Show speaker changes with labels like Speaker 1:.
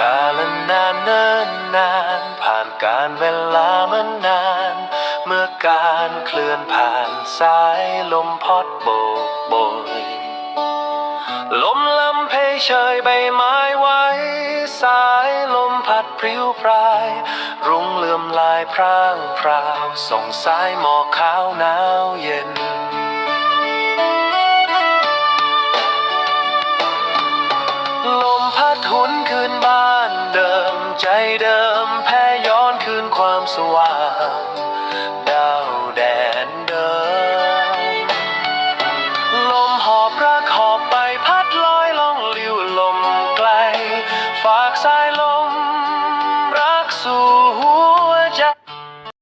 Speaker 1: กาลนานเอานาน ผ่านการเวลามันนาน เมื่อการเคลื่อนผ่านสายลมพัดโบกโบยลมลำเพเชยใบไม้ไว้ สายลมพัดพริ้วพราย รุ้งเลื่อมลายพร่างพราวส่งสายหมอกขาวหนาวเย็นลมพัดหุนคืน ใจเดิมแพ้ย้อนคืนความสว่างดาวแดนเดิม ลมหอบรักหอบไปพัดลอยล่องลิวลมไกล ฝากสายลม